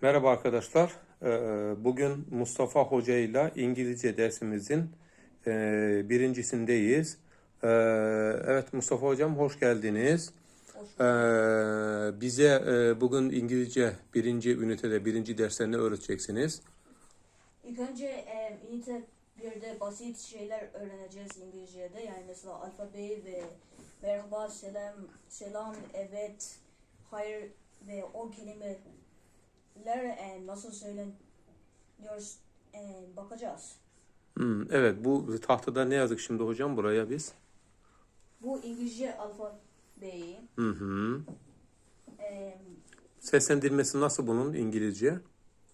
Merhaba arkadaşlar. Ee, Bugün Mustafa Hoca ile İngilizce dersimizin e, birincisindeyiz. Ee, Evet Mustafa Hocam hoş geldiniz. Ee, Bize e, bugün İngilizce birinci ünitede birinci derslerini öğreteceksiniz. İlk önce ünite 1'de basit şeyler öğreneceğiz İngilizce'de. Yani mesela alfabeyi ve merhaba, selam, selam, evet, hayır ve o kelimeler e, nasıl söyleniyor e, bakacağız. Hmm, Evet bu tahtada ne yazık şimdi hocam buraya biz? Bu İngilizce alfabeyi Hı hı. e, Seslendirmesi nasıl bunun İngilizce?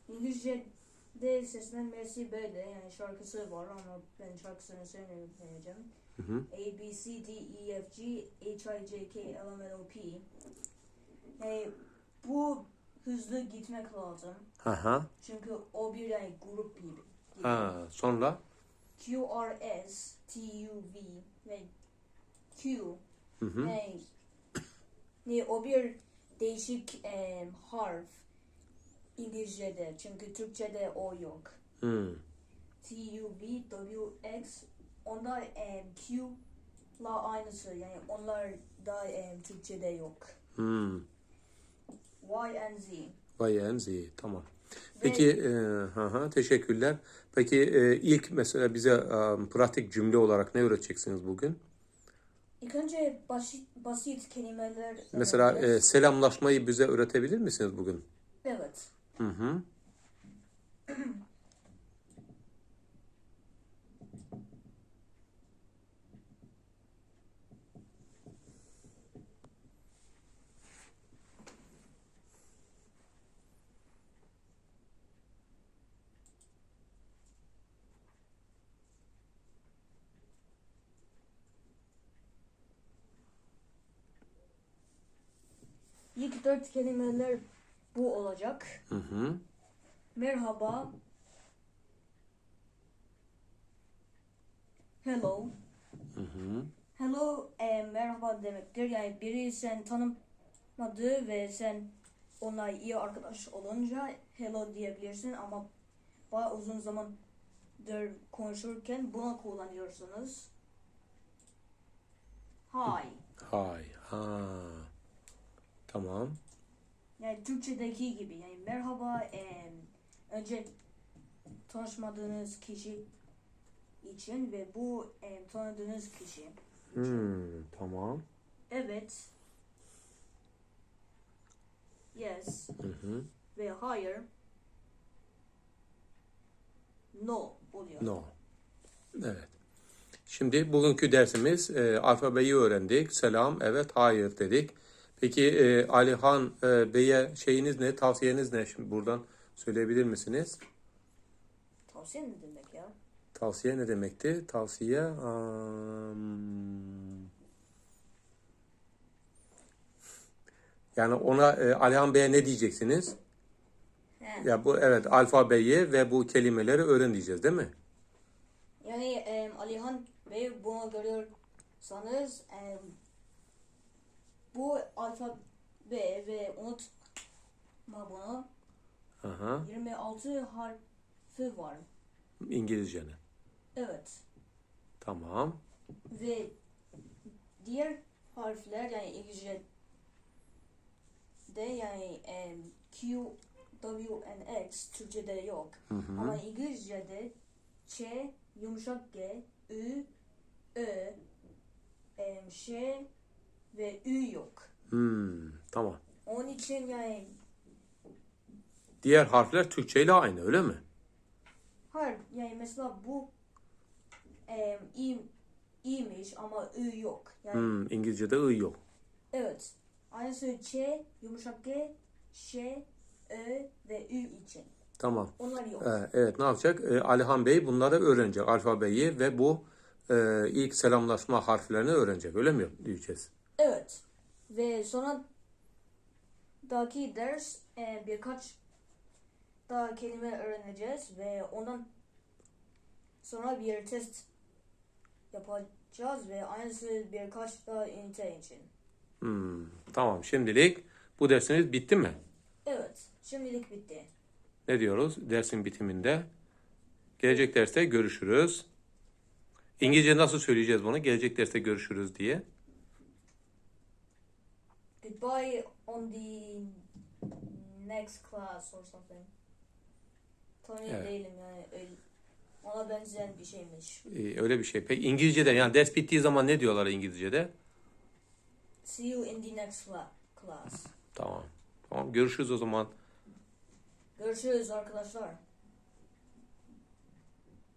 İngilizce'de seslenmesi böyle yani şarkısı var ama ben şarkısını söylemeyeceğim. Hı hı. A, B, C, D, E, F, G, H, I, J, K, L, M, N, O, P. Yani bu hızlı gitmek lazım. Aha. Çünkü o bir yani grup gibi. Ha, sonra? Q, R, S, T, U, V ve Q. Hı hı. Yani, yani o bir değişik em, harf İngilizce'de. Çünkü Türkçe'de o yok. T, U, V, W, X. Onlar em, Q'la aynısı. Yani onlar da em, Türkçe'de yok. Hmm. Y and Z. Bayan Z. Tamam. Peki, e, hı hı, teşekkürler. Peki e, ilk mesela bize e, pratik cümle olarak ne öğreteceksiniz bugün? İlk önce basit, basit kelimeler Mesela e, selamlaşmayı bize öğretebilir misiniz bugün? Evet. Hı hı. dört kelimeler bu olacak. Hı hı. Merhaba. Hello. Hı hı. Hello e, merhaba demektir. Yani biri sen tanımadı ve sen onunla iyi arkadaş olunca hello diyebilirsin ama bayağı uzun zamandır konuşurken bunu kullanıyorsunuz. Hi. Hay. Ha. Tamam. Yani Türkçedeki gibi yani merhaba em, önce tanışmadığınız kişi için ve bu em, tanıdığınız kişi için. Hmm, tamam. Evet. Yes Hı hı. ve hayır. No oluyor. No. Evet. Şimdi bugünkü dersimiz e, alfabeyi öğrendik. Selam, evet, hayır dedik. Peki e, Alihan e, Bey'e şeyiniz ne, tavsiyeniz ne? Şimdi buradan söyleyebilir misiniz? Tavsiye ne demek ya? Tavsiye ne demekti? Tavsiye am, yani ona e, Alihan Bey'e ne diyeceksiniz? He. Ya bu evet alfabeyi ve bu kelimeleri öğren diyeceğiz değil mi? Yani em, Alihan Bey bunu görüyorsanız em, bu alfabe ve unutma bunu Aha. 26 harfi var. İngilizcenin. Evet. Tamam. Ve diğer harfler yani İngilizce'de yani em, Q, W and X Türkçe'de yok. Hı hı. Ama İngilizce'de Ç, yumuşak G, Ü, Ö, em, Ş ve Ü yok. Hmm, tamam. Onun için yani Diğer harfler Türkçe ile aynı öyle mi? hayır yani mesela bu em, İ, İ'miş ama Ü yok. Yani Hmm, İngilizce'de I yok. Evet. Aynısı Ç, yumuşak G, Ş, Ö ve Ü için. Tamam. Onlar yok. Ee, evet ne yapacak? Ee, Alihan Bey bunları öğrenecek. Alfabeyi ve bu e, ilk selamlaşma harflerini öğrenecek. Öyle mi diyeceğiz? Evet. Ve sonra daki ders e, birkaç daha kelime öğreneceğiz ve ondan sonra bir test yapacağız ve aynısı birkaç daha ünite için. Hmm, tamam şimdilik bu dersiniz bitti mi? Evet. Şimdilik bitti. Ne diyoruz dersin bitiminde? Gelecek derste görüşürüz. İngilizce nasıl söyleyeceğiz bunu? Gelecek derste görüşürüz diye. Goodbye on the next class or something. Emin Evet. değilim yani. Öyle, ona benzeyen bir şeymiş. Ee, öyle bir şey. Peki İngilizce'de yani ders bittiği zaman ne diyorlar İngilizce'de? See you in the next cla- class. Tamam. Tamam görüşürüz o zaman. Görüşürüz arkadaşlar.